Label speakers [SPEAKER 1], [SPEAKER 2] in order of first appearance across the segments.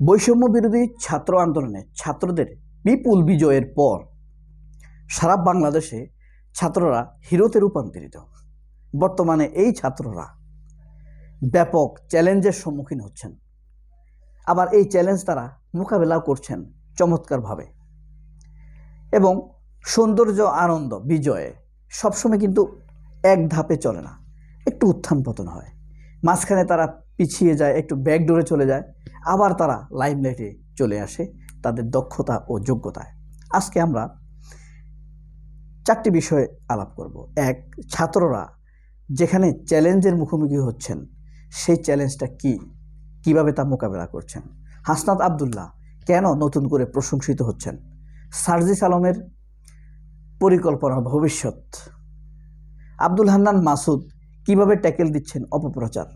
[SPEAKER 1] বৈষম্য বিরোধী ছাত্র আন্দোলনে ছাত্রদের বিপুল বিজয়ের পর সারা বাংলাদেশে ছাত্ররা হিরোতে রূপান্তরিত। বর্তমানে এই ছাত্ররা ব্যাপক চ্যালেঞ্জের সম্মুখীন হচ্ছেন। আবার এই চ্যালেঞ্জ তারা মোকাবেলাও করছেন চমৎকারভাবে। এবং সৌন্দর্য, আনন্দ, বিজয়ে সবসময় কিন্তু এক ধাপে চলে না, একটু উত্থান পতন হয়। মাঝখানে তারা পিছিয়ে যায়, একটু ব্যাকডোরে চলে যায়। আবার তারা লাইমলাইটে চলে আসে তাদের দক্ষতা ও যোগ্যতায়। আজকে আমরা চারটি বিষয়ে আলাপ করব। এক, ছাত্ররা যেখানে চ্যালেঞ্জের মুখোমুখি হচ্ছেন, সেই চ্যালেঞ্জটা কি? কীভাবে তা মোকাবেলা করছেন? হাসনাত আবদুল্লাহ কেন নতুন করে প্রশংসিত হচ্ছেন? সার্জিস আলমের পরিকল্পনা ভবিষ্যৎ। আব্দুল হান্নান মাসুদ কীভাবে ট্যাকেল দিচ্ছেন অপপ্রচার?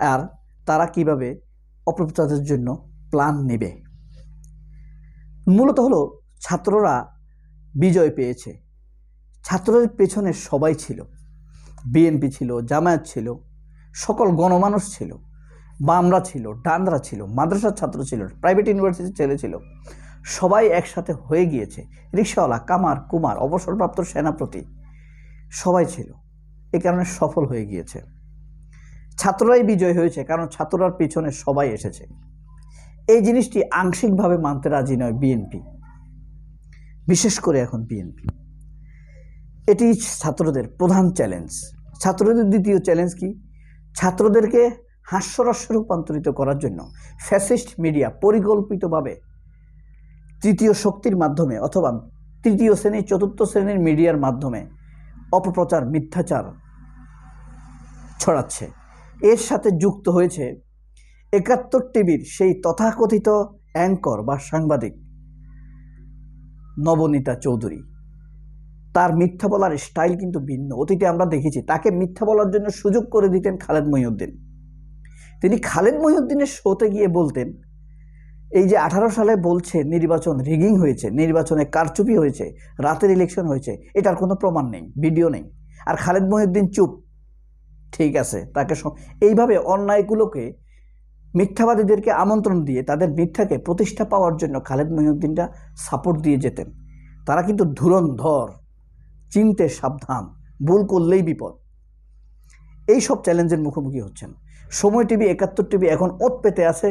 [SPEAKER 1] আর তারা কীভাবে অপপ্রচারের জন্য প্ল্যান নেবে? মূলত হলো ছাত্ররা বিজয় পেয়েছে। ছাত্রদের পেছনে সবাই ছিল। বিএনপি ছিল, জামায়াত ছিল, সকল গণমানুষ ছিল, বামরা ছিল, ডানরা ছিল, মাদ্রাসার ছাত্র ছিল প্রাইভেট ইউনিভার্সিটির ছেলে ছিল, সবাই একসাথে হয়ে গিয়েছে। রিক্সাওয়ালা, কামার, কুমার, অবসরপ্রাপ্ত সেনাপতি, সবাই ছিল। এ কারণে সফল হয়ে গিয়েছে। ছাত্ররাই বিজয় হয়েছে, কারণ ছাত্ররার পিছনে সবাই এসেছে। এই জিনিসটি আংশিকভাবে মানতে রাজি নয় বিএনপি বিশেষ করে এখন বিএনপি এটি ছাত্রদের প্রধান চ্যালেঞ্জ ছাত্রদের দ্বিতীয় চ্যালেঞ্জ কি? ছাত্রদেরকে হাস্যরস্যে রূপান্তরিত করার জন্য ফ্যাসিস্ট মিডিয়া পরিকল্পিতভাবে তৃতীয় শক্তির মাধ্যমে অথবা তৃতীয় শ্রেণি, চতুর্থ শ্রেণির মিডিয়ার মাধ্যমে অপপ্রচার, মিথ্যাচার ছড়াচ্ছে। এর সাথে যুক্ত হয়েছে একাত্তর টিভির সেই তথাকথিত অ্যাঙ্কর বা সাংবাদিক নবনীতা চৌধুরী। তার মিথ্যা বলার স্টাইল কিন্তু ভিন্ন। অতীতে আমরা দেখেছি, তাকে মিথ্যা বলার জন্য সুযোগ করে দিতেন খালেদ মহিউদ্দিন। তিনি খালেদ মহিউদ্দিনের শোতে গিয়ে বলতেন, এই যে আঠারো সালে বলছে নির্বাচন রিগিং হয়েছে, নির্বাচনে কারচুপি হয়েছে, রাতের ইলেকশন হয়েছে, এটার কোনো প্রমাণ নেই ভিডিও নেই। আর খালেদ মহিউদ্দিন চুপ। ঠিক আছে, তাকে এইভাবে অন্যায়গুলোকে, মিথ্যাবাদীদেরকে আমন্ত্রণ দিয়ে তাদের মিথ্যাকে প্রতিষ্ঠা পাওয়ার জন্য খালেদ মহিউদ্দিনটা সাপোর্ট দিয়ে যেতেন। তারা কিন্তু ধুরন্ধর, চিনতে সাবধান, ভুল করলেই বিপদ। এই সব চ্যালেঞ্জের মুখোমুখি হচ্ছেন। সময় টিভি, একাত্তর টিভি এখন ওত পেতে আছে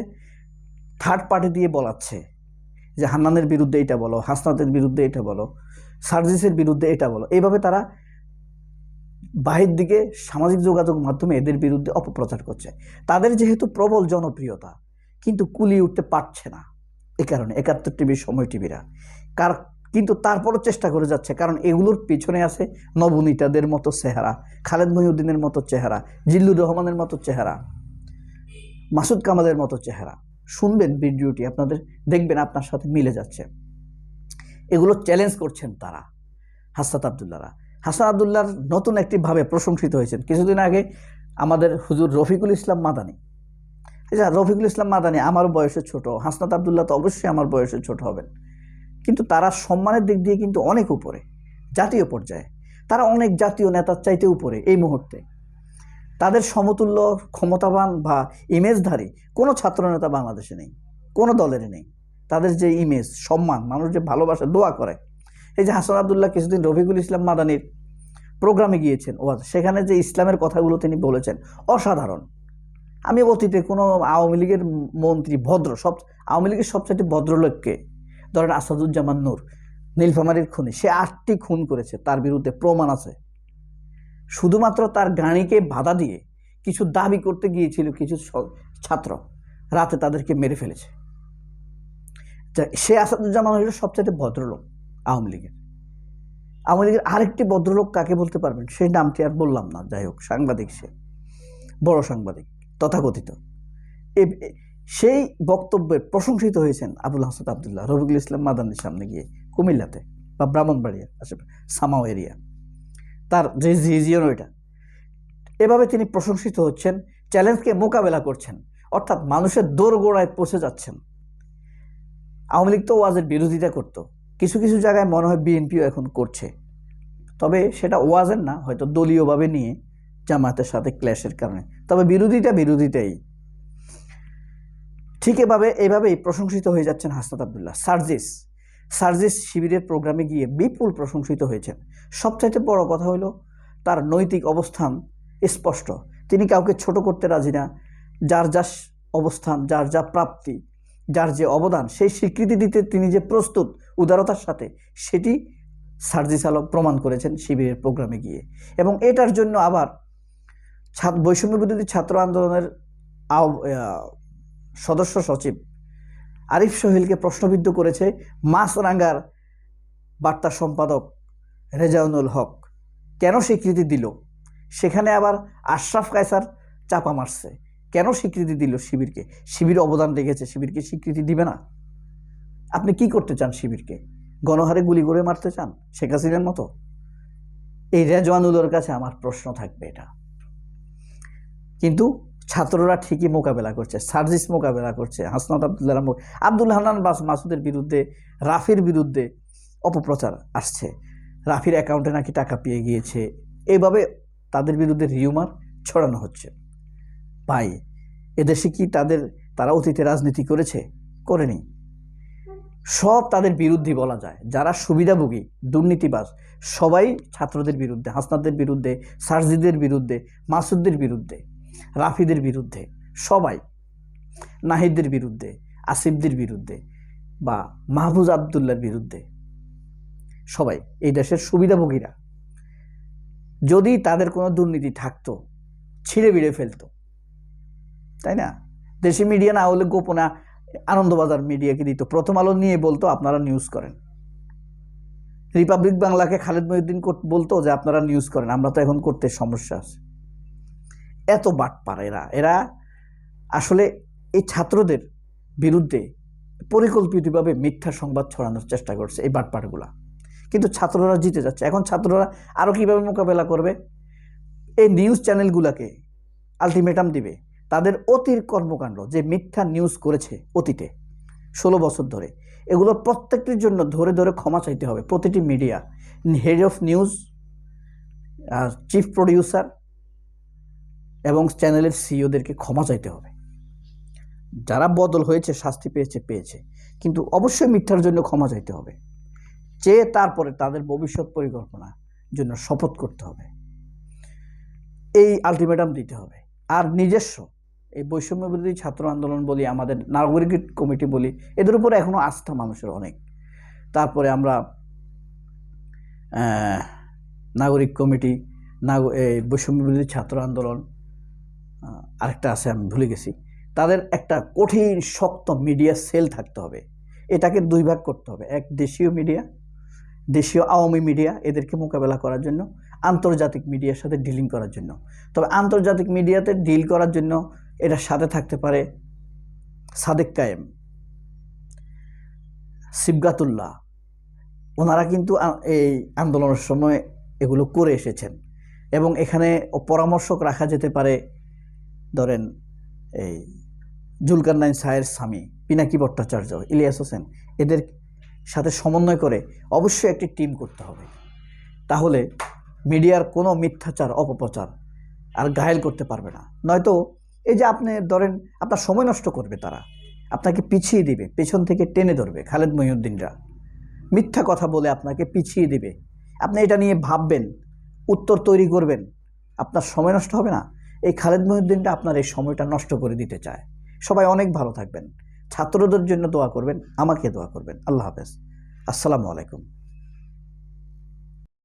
[SPEAKER 1] থার্ড পার্টি দিয়ে বলাচ্ছে যে হান্নানের বিরুদ্ধে এটা বলো, হাসনাতের বিরুদ্ধে এটা বলো, সার্জিসের বিরুদ্ধে এটা বলো। এইভাবে তারা বাহির দিকে সামাজিক যোগাযোগ মাধ্যমে এদের বিরুদ্ধে অপপ্রচার করছে। তাদের যেহেতু প্রবল জনপ্রিয়তা, কিন্তু কুলিয়ে উঠতে পারছে না এ কারণে, একাত্তর টিভি, সময় টিভিরা। কার, কিন্তু তারপরও চেষ্টা করে যাচ্ছে, কারণ এগুলোর পিছনে আছে নবনীতাদের মতো চেহারা, খালেদ মহিউদ্দিনের মতো চেহারা, জিল্লুর রহমানের মতো চেহারা, মাসুদ কামালের মতো চেহারা। শুনবেন ভিডিওটি, আপনাদের দেখবেন আপনার সাথে মিলে যাচ্ছে। এগুলো চ্যালেঞ্জ করছেন তারা হাসাত আবদুল্লাহরা। হাসান আবদুল্লাহর নতুন একটি ভাবে প্রশংসিত হয়েছেন। কিছুদিন আগে আমাদের হুজুর রফিকুল ইসলাম মাদানি। আচ্ছা রফিকুল ইসলাম মাদানি আমার বয়সে ছোট, হাসনাত আবদুল্লাহ তো অবশ্যই আমার বয়সে ছোট হবেন। কিন্তু তারা সম্মানের দিক দিয়ে কিন্তু অনেক উপরে, জাতীয় পর্যায়ে। তারা অনেক জাতীয় নেতার চাইতে উপরে এই মুহূর্তে। তাদের সমতুল্য, ক্ষমতাবান বা ইমেজধারী কোনো ছাত্রনেতা বাংলাদেশে নেই, কোনো দলেরই নেই। তাদের যে ইমেজ, সম্মান, মানুষ যে ভালোবাসা, দোয়া করে এই যে হাসান আবদুল্লাহ কিছুদিন রফিকুল ইসলাম মাদানির প্রোগ্রামে গিয়েছেন, ওয়াজ। সেখানে যে ইসলামের কথাগুলো তিনি বলেছেন, অসাধারণ। আমি অতীতে কোনো আওয়ামী লীগের মন্ত্রী, ভদ্র, সব আওয়ামী লীগের সবচেয়ে ভদ্রলোককে, ধরেন আসাদুজ্জামান নূর, নীলফামারীর খুনি, সে আটটি খুন করেছে, তার বিরুদ্ধে প্রমাণ আছে। শুধুমাত্র তার গাড়িকে বাধা দিয়ে কিছু দাবি করতে গিয়েছিল কিছু ছাত্র, রাতে তাদেরকে মেরে ফেলেছে। সে আসাদুজ্জামান হল সবচেয়ে ভদ্রলোক। আওয়ামী লীগের। আওয়ামী লীগের আরেকটি ভদ্রলোক কাকে বলতে পারবেন? সেই নামটি আর বললাম না, যাই হোক, সাংবাদিক সে, বড় সাংবাদিক, তথাকথিত। সেই বক্তব্যের প্রশংসিত হয়েছেন আবুল হাসান আবদুল্লাহ, রফিকুল ইসলাম মাদানির সামনে গিয়ে, কুমিল্লাতে বা ব্রাহ্মণবাড়িয়া আশেপাশে, সামাও এরিয়া। তার যে রিজিয়ন ওইটা। এভাবে তিনি প্রশংসিত হচ্ছেন, চ্যালেঞ্জকে মোকাবেলা করছেন, অর্থাৎ মানুষের দোরগোড়ায় পৌঁছে যাচ্ছেন। আওয়ামী লীগ তো ওয়াজের বিরোধিতা করত। কিছু কিছু জায়গায় মনে হয় বিএনপিও এখন করছে। তবে সেটা ওয়াজের না, হয়তো দলীয়ভাবে নিয়ে জামায়াতের সাথে ক্ল্যাশের কারণে। তবে বিরোধিতা বিরোধিতাই ঠিক এভাবে, এভাবেই প্রশংসিত হয়ে যাচ্ছেন হাসনাত আবদুল্লাহ। সার্জিস সার্জিস শিবিরের প্রোগ্রামে গিয়ে বিপুল প্রশংসিত হয়েছেন। সবচাইতে বড় কথা হলো, তার নৈতিক অবস্থান স্পষ্ট। তিনি কাউকে ছোট করতে রাজি না, যার যা অবস্থান, যার যা প্রাপ্তি যার যে অবদান, সেই স্বীকৃতি দিতে তিনি যে প্রস্তুত উদারতার সাথে, সেটি সার্জিস আলম প্রমাণ করেছেন শিবিরের প্রোগ্রামে গিয়ে। এবং এটার জন্য আবার ছাত্র, বৈষম্য বিরোধী ছাত্র আন্দোলনের সদস্য সচিব আরিফ সোহেলকে প্রশ্নবিদ্ধ করেছে মাছরাঙ্গার বার্তা সম্পাদক রেজাউনুল হক। কেন স্বীকৃতি দিল? সেখানে আবার আশরাফ কায়সার চাপা মারছে। কেন স্বীকৃতি দিল শিবিরকে? শিবির অবদান রেখেছে, শিবিরকে স্বীকৃতি দিবে না। আপনি কি করতে চান শিবিরকে? গণহারে গুলি করে মারতে চান? শেখ হাসিনার মতো? এই রেজওয়ানুলের কাছে আমার প্রশ্ন থাকবে এটা। কিন্তু ছাত্ররা ঠিকই মোকাবেলা করছে, সার্জিস মোকাবেলা করছে, হাসনাত আবদুল্লাহ আব্দুল হান্নান বাস মাসুদের বিরুদ্ধে, রাফির বিরুদ্ধে অপপ্রচার আসছে। রাফির অ্যাকাউন্টে নাকি টাকা পেয়ে গিয়েছে। এভাবে তাদের বিরুদ্ধে রিউমার ছড়ানো হচ্ছে। ভাই এদেশে কি তাদের, তারা অতীতে রাজনীতি করেছে? করেনি। সব তাদের বিরুদ্ধে বলা যায়। যারা সুবিধাভোগী, দুর্নীতিবাজ, সবাই ছাত্রদের বিরুদ্ধে হাসনাদের বিরুদ্ধে, সার্জিদের বিরুদ্ধে, মাসুদদের বিরুদ্ধে, রাফিদের বিরুদ্ধে, সবাই, নাহিদদের বিরুদ্ধে, আসিফদের বিরুদ্ধে বা মাহবুজ আবদুল্লার বিরুদ্ধে, সবাই, এই দেশের সুবিধাভোগীরা। যদি তাদের কোনো দুর্নীতি থাকতো ছিঁড়ে বিড়ে ফেলতো তাই না? দেশি মিডিয়া না হলে গোপনা আনন্দবাজার মিডিয়াকে দিত। প্রথম আলো নিয়ে বলতো, আপনারা নিউজ করেন। রিপাবলিক বাংলাকে খালেদ মহিউদ্দিন বলতো যে, আপনারা নিউজ করেন, আমরা তো এখন করতে সমস্যা আছে। এত বাট বাটপার এরা। এরা আসলে এই ছাত্রদের বিরুদ্ধে পরিকল্পিতভাবে মিথ্যা সংবাদ ছড়ানোর চেষ্টা করছে এই বাটপারগুলা কিন্তু ছাত্ররা জিতে যাচ্ছে। এখন ছাত্ররা আরও কীভাবে মোকাবেলা করবে? এই নিউজ চ্যানেলগুলোকে আলটিমেটাম দিবে। তাদের অতির কর্মকাণ্ড যে মিথ্যা নিউজ করেছে অতীতে, ষোলো বছর ধরে। এগুলো প্রত্যেকটির জন্য ধরে ধরে ক্ষমা চাইতে হবে। প্রতিটি media head of news chief producer এবং চ্যানেলের সিইওদেরকে ক্ষমা চাইতে হবে। যারা বদল হয়েছে, শাস্তি পেয়েছে পেয়েছে। কিন্তু অবশ্যই মিথ্যার জন্য ক্ষমা চাইতে হবে। চেয়ে তারপরে তাদের ভবিষ্যৎ পরিকল্পনা জন্য শপথ করতে হবে। এই আলটিমেটাম দিতে হবে। আর নিজস্ব এই বৈষম্য বিরোধী ছাত্র আন্দোলন বলি, আমাদের নাগরিক কমিটি বলি, এদের উপরে এখনও আস্থা মানুষের অনেক। তারপরে আমরা নাগরিক কমিটি, নাগ এই বৈষম্য বিরোধী ছাত্র আন্দোলন আরেকটা আছে, আমি ভুলে গেছি। তাদের একটা কঠিন, শক্ত মিডিয়া সেল থাকতে হবে। এটাকে দুই ভাগ করতে হবে। এক দেশীয় মিডিয়া, দেশীয় আওয়ামী মিডিয়া, এদেরকে মোকাবেলা করার জন্য। আন্তর্জাতিক মিডিয়ার সাথে ডিলিং করার জন্য। তবে আন্তর্জাতিক মিডিয়াতে ডিল করার জন্য এটার সাথে থাকতে পারে সাদেক কায়েম, সিবগাতুল্লাহ। ওনারা কিন্তু এই আন্দোলনের সময় এগুলো করে এসেছেন এবং এখানে পরামর্শক রাখা যেতে পারে ধরেন এই জুলকারনাইন সায়ের স্বামী, পিনাকি ভট্টাচার্য, ইলিয়াস হোসেন, এদের সাথে সমন্বয় করে অবশ্যই একটি টিম করতে হবে। তাহলে মিডিয়ার কোনো মিথ্যাচার, অপপ্রচার আর ঘায়েল করতে পারবে না। নয়তো এই যে আপনি ধরেন, আপনার সময় নষ্ট করবে তারা। আপনাকে পিছিয়ে দিবে, পেছন থেকে টেনে ধরবে খালেদ মহিউদ্দিনরা। মিথ্যা কথা বলে আপনাকে পিছিয়ে দিবে। আপনি এটা নিয়ে ভাববেন, উত্তর তৈরি করবেন। আপনার সময় নষ্ট হবে না। এই খালেদ মহিউদ্দিনটা আপনার এই সময়টা নষ্ট করে দিতে চায়। সবাই অনেক ভালো থাকবেন। ছাত্রদের জন্য দোয়া করবেন, আমাকে দোয়া করবেন। আল্লাহ হাফেজ। আসসালামু আলাইকুম।